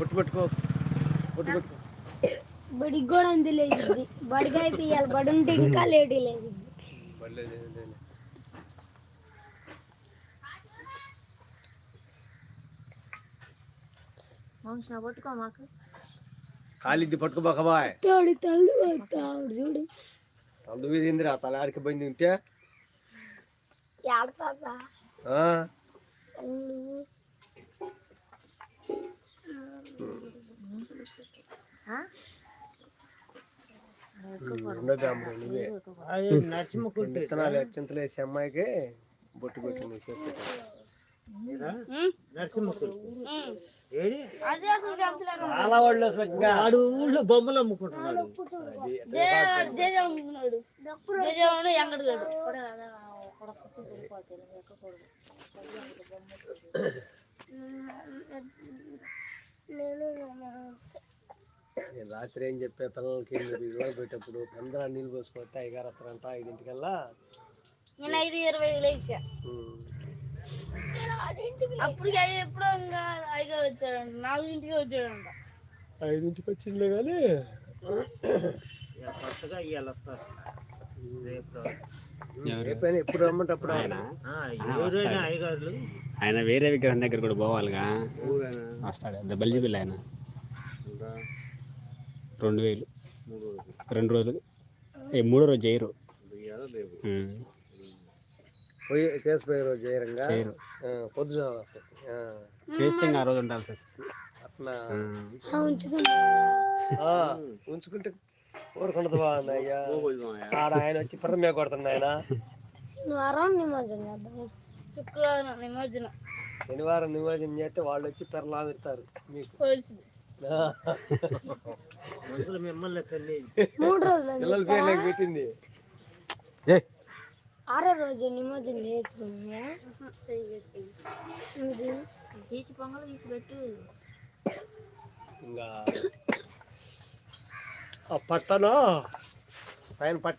పెట్టుకో బొట్టు పెట్టుకో. బడికి కూడా అంతే లేచింది బడికి అయితే ఇవాళ బడి ఉంటే ఇంకా లేట్ లేచింది బల్లే లే- లే- లే. వంశ పట్టుకో మాకు. కాలిద్ది పట్టుకోబాక బాయ్. తోడు తల్లి తాడు చూడు. అందు మీద ఏందిరా తల ఆడికి పోయింది ఉంటే? ఆడతా ఆ? విత్తనాలు వేసే అమ్మాయికి బొట్టు పెట్టింది చాలా వాళ్ళు ఆడు ఊళ్ళో బొమ్మలు అమ్ముకుంటున్నాడు. అది నేను రాత్రి ఏం చెప్పే పిల్లలకి మీరు ఇరవై పెట్టేప్పుడు అందరూ నీళ్ళు పోసుకుంటే ఐగారు వస్తారంట ఐదింటికల్లా? నేను ఐదు ఇరవై లేచా. ఐదు ఎప్పుడో ఇంకా ఐదో వచ్చాడంట నాలుగింటికి వచ్చాడంట. ఐదింటికి వచ్చిందిలే కానీ ఇక కొత్తగా ఇవాళ వస్తారు రేపు ఎప్పుడు రమ్మంటే అప్పుడు ఆయన? వేరే విగ్రహం దగ్గర కూడా పోవాలిగా. వస్తాడు. బల్జీ పిల్ల ఆయన. రెండు వేలు. రెండు రోజులు. ఏ మూడో రోజు చేయరు. పోయి చేసిపోయే రోజు జయరంగా చేయరు. ఆ, పొద్దున చేస్తే ఆ రోజు ఉండాల్సి వస్తుంది. అట్లా ఉమ్. ఉంచుదాం. ఆ, ఉంచుకుంటే ఊరుకుండదు బాగున్నాయ్యా ఆడ ఆయన వచ్చి పిర్రమే కొడుతుంది ఆయన శనివారం నిమజ్జనం శుక్రవారం నిమజ్జనం. శనివారం నిమజ్జనం చేస్తే వాళ్ళు వచ్చి పిర్రలామిస్తారు మీకు. మూడు రోజులు పెట్టింది. ఆరో రోజు నిమజ్జనం తీసి పొంగలు తీసి పెట్టు ఇంకా ఆ పట్టను పైన పట్ట